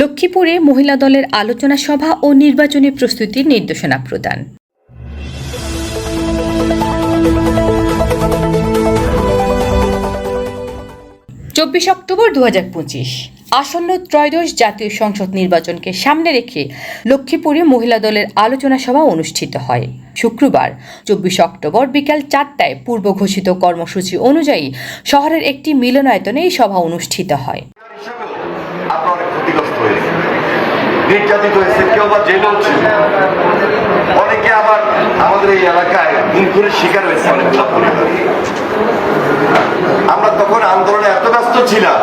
লক্ষ্মীপুরে মহিলা দলের আলোচনা সভা ও নির্বাচনী প্রস্তুতির নির্দেশনা প্রদান। চব্বিশ অক্টোবর দু হাজার পঁচিশ, আসন্ন ত্রয়োদশ জাতীয় সংসদ নির্বাচনকে সামনে রেখে লক্ষ্মীপুরে মহিলা দলের আলোচনা সভা অনুষ্ঠিত হয়। শুক্রবার, চব্বিশ অক্টোবর বিকাল চারটায় পূর্ব ঘোষিত কর্মসূচি অনুযায়ী শহরের একটি মিলনায়তনে এই সভা অনুষ্ঠিত হয়। নির্যাতিত হয়েছে, কেউ বা জেলেও ছিল অনেকে আবার আমাদের এই এলাকায় গুম শিকার হয়েছে পরিবার আমরা তখন আন্দোলনে এত ব্যস্ত ছিলাম,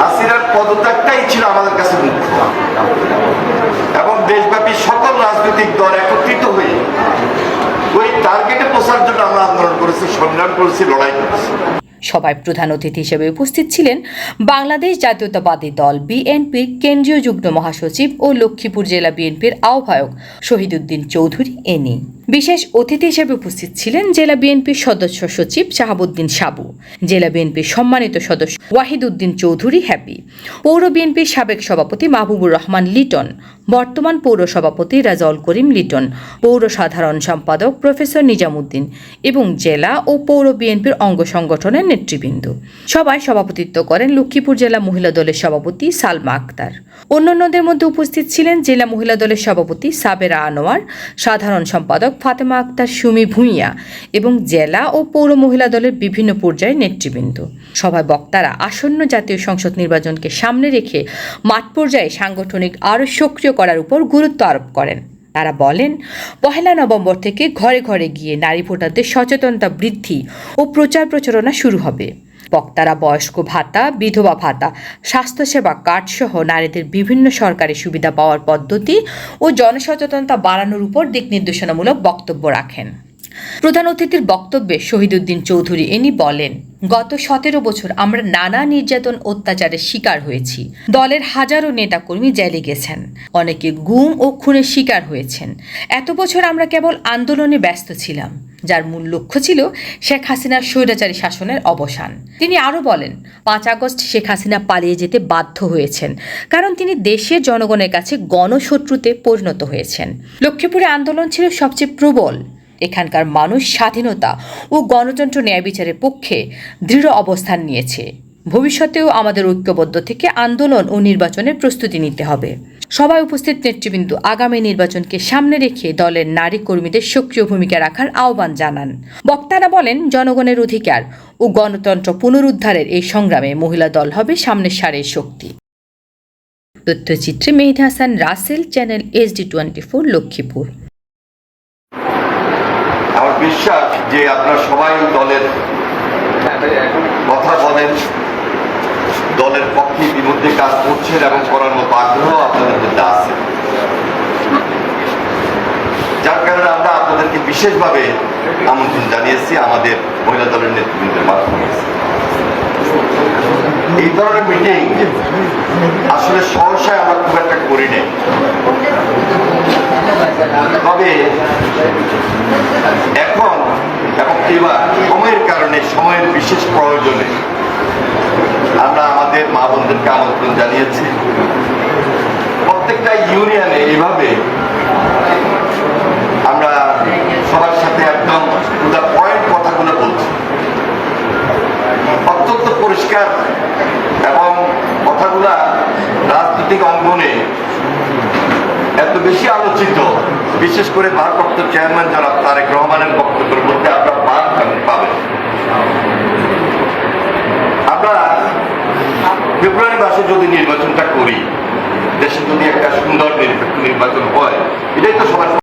হাসিনার পদত্যাগটাই ছিল আমাদের কাছে মুখ্য এবং দেশব্যাপী সকল রাজনৈতিক দল একত্রিত হয়ে ওই টার্গেটে পৌঁছার জন্য আমরা আন্দোলন করেছি, সংগ্রাম করেছি, লড়াই করেছি। সভায় প্রধান অতিথি হিসেবে উপস্থিত ছিলেন বাংলাদেশ জাতীয়তাবাদী দল বিএনপির কেন্দ্রীয় যুগ্ম মহাসচিব ও লক্ষ্মীপুর জেলা বিএনপির আহ্বায়ক শহীদুদ্দিন চৌধুরী এনি বিশেষ অতিথি হিসেবে উপস্থিত ছিলেন জেলা বিএনপির সদস্য সচিব শাহাবুদ্দিন সাবু, জেলা বিএনপির সম্মানিত সদস্য ওয়াহিদুদ্দিন চৌধুরী হ্যাপি, পৌর বিএনপির সাবেক সভাপতি মাহবুবুর রহমান লিটন, বর্তমান পৌর সভাপতি রাজাউল করিম লিটন, পৌর সাধারণ সম্পাদক প্রফেসর নিজামুদ্দিন এবং জেলা ও পৌর বিএনপির অঙ্গ সংগঠনের নেতৃবৃন্দ। সবাই সভাপতিত্ব করেন লক্ষ্মীপুর জেলা মহিলা দলের সভাপতি সালমা আক্তার। অন্যান্যদের মধ্যে উপস্থিত ছিলেন জেলা মহিলা দলের সভাপতি সাবেরা আনোয়ার, সাধারণ সম্পাদক ফাতেমা আক্তার, সুমি ভূঁইয়া এবং জেলা ও পৌর মহিলা দলের বিভিন্ন পর্যায়ের নেতৃবৃন্দ। সভায় বক্তারা আসন্ন জাতীয় সংসদ নির্বাচনকে সামনে রেখে মাঠ পর্যায়ে সাংগঠনিক আরও সক্রিয় করার উপর গুরুত্ব আরোপ করেন। তারা বলেন, পহেলা নভেম্বর থেকে ঘরে ঘরে গিয়ে নারী ভোটারদের সচেতনতা বৃদ্ধি ও প্রচার প্রচারণা শুরু হবে। বক্তারা বয়স্ক ভাতা, বিধবা ভাতা, স্বাস্থ্যসেবা কার্ড সহ নারীদের বিভিন্ন সরকারি সুবিধা পাওয়ার পদ্ধতি ও জনসচেতনতা বাড়ানোর উপর দিক নির্দেশনামূলক বক্তব্য রাখেন। প্রধান অতিথির বক্তব্যে শহীদুদ্দিন চৌধুরী এনি বলেন গত সতেরো বছর আমরা নানা নির্যাতন অত্যাচারের শিকার হয়েছি। দলের হাজারো নেতাকর্মী জেলে গেছেন। অনেকে গুম ও খুনের শিকার হয়েছেন। এত বছর আমরা কেবল আন্দোলনে ব্যস্ত ছিলাম, যার মূল লক্ষ্য ছিল শেখ হাসিনার স্বৈরাচারী শাসনের অবসান। তিনি আরও বলেন, পাঁচ আগস্ট শেখ হাসিনা পালিয়ে যেতে বাধ্য হয়েছেন, কারণ তিনি দেশের জনগণের কাছে গণশত্রুতে পরিণত হয়েছেন। লক্ষ্মীপুরে আন্দোলন ছিল সবচেয়ে প্রবল। এখানকার মানুষ স্বাধীনতা ও গণতন্ত্র ন্যায় বিচারের পক্ষে দৃঢ় অবস্থান নিয়েছে। ভবিষ্যতেও আমাদের ঐক্যবদ্ধ থেকে আন্দোলন ও নির্বাচনের প্রস্তুতি নিতে হবে। সবাই উপস্থিত নেতৃবৃন্দ আগামী নির্বাচনকে সামনে রেখে দলের নারী কর্মীদের সক্রিয় ভূমিকা রাখার আহ্বান জানান। বক্তারা বলেন, জনগণের অধিকার ও গণতন্ত্র পুনরুদ্ধারের এই সংগ্রামে মহিলা দল হবে সামনের সারের শক্তি। তথ্যচিত্রে Mehedi Hasan, Rasel, channel SD twenty four, Lakshmipur. বিশ্বাস যে আপনারা সবাই দলের কথা বলেন, দলের পক্ষে ইতিমধ্যে কাজ করছেন এবং করার মতো আগ্রহ আপনাদের মধ্যে আছে। যার কারণে আমরা আপনাদেরকে বিশেষভাবে আমন্ত্রণ জানিয়েছি, আমাদের মহিলা দলের নেতৃবৃন্দের মাধ্যমে। এই ধরনের মিটিং আসলে সহসায় আমরা খুব একটা করি নাই। তবে বিশেষ প্রয়োজনে আমরা আমাদের মা বোনদেরকে আমন্ত্রণ জানিয়েছি। প্রত্যেকটা ইউনিয়নে এইভাবে আমরা সবার সাথে একদম দ্য পয়েন্ট কথাগুলো বলছি। অত্যন্ত পরিষ্কার এবং কথাগুলা রাজনৈতিক অঙ্গনে এত বেশি আলোচিত, বিশেষ করে ভারপ্রাপ্ত চেয়ারম্যান জনাব তারেক রহমানের বক্তব্যের মধ্যে আপনারা পান পাবেন আমরা ফেব্রুয়ারি মাসে যদি নির্বাচনটা করি দেশে যদি একটা সুন্দর নিরপেক্ষ নির্বাচন হয় এটাই তো সবার